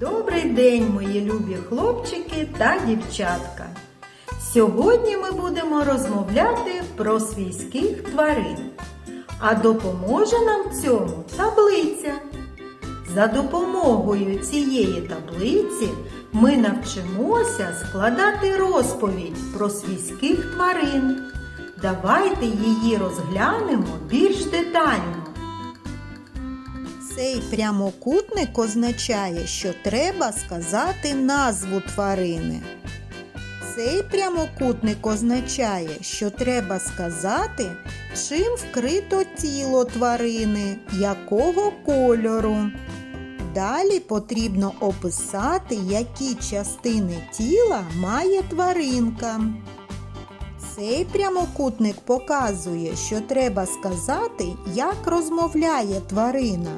Добрий день, мої любі хлопчики та дівчатка. Сьогодні ми будемо розмовляти про свійських тварин. А допоможе нам в цьому таблиця. За допомогою цієї таблиці ми навчимося складати розповідь про свійських тварин. Давайте її розглянемо більш детально. Цей прямокутник означає, що треба сказати назву тварини. Цей прямокутник означає, що треба сказати, чим вкрито тіло тварини, якого кольору. Далі потрібно описати, які частини тіла має тваринка. Цей прямокутник показує, що треба сказати, як розмовляє тварина.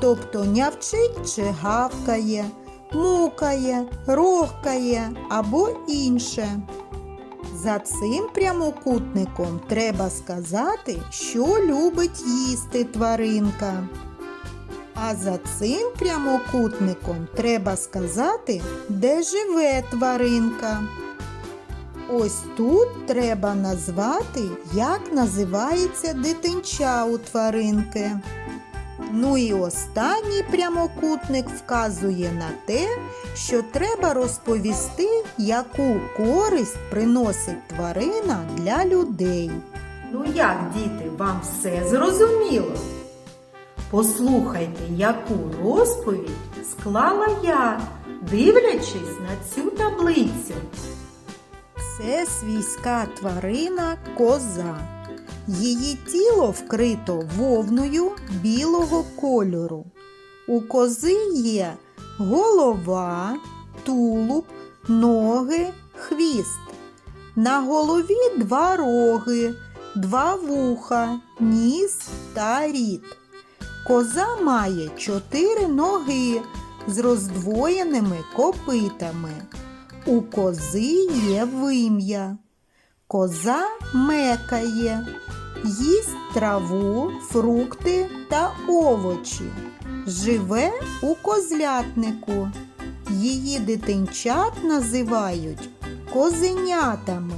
Тобто нявчить чи гавкає, мукає, рохкає або інше. За цим прямокутником треба сказати, що любить їсти тваринка. А за цим прямокутником треба сказати, де живе тваринка. Ось тут треба назвати, як називається дитинча у тваринки. Ну і останній прямокутник вказує на те, що треба розповісти, яку користь приносить тварина для людей. Ну як, діти, вам все зрозуміло? Послухайте, яку розповідь склала я, дивлячись на цю таблицю. Це свійська тварина коза. Її тіло вкрито вовною білого кольору. У кози є голова, тулуб, ноги, хвіст. На голові два роги, два вуха, ніс та рід. Коза має чотири ноги з роздвоєними копитами. У кози є вим'я. Коза мекає, їсть траву, фрукти та овочі. Живе у козлятнику. Її дитинчат називають козенятами.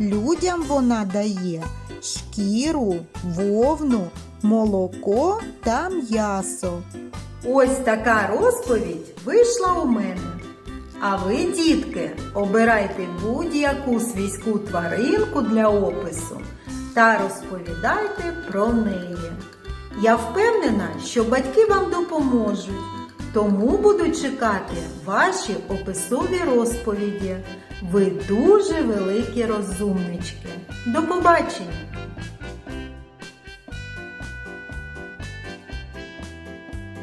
Людям вона дає шкіру, вовну, молоко та м'ясо. Ось така розповідь вийшла у мене. А ви, дітки, обирайте будь-яку свійську тваринку для опису та розповідайте про неї. Я впевнена, що батьки вам допоможуть, тому буду чекати ваші описові розповіді. Ви дуже великі розумнички. До побачення!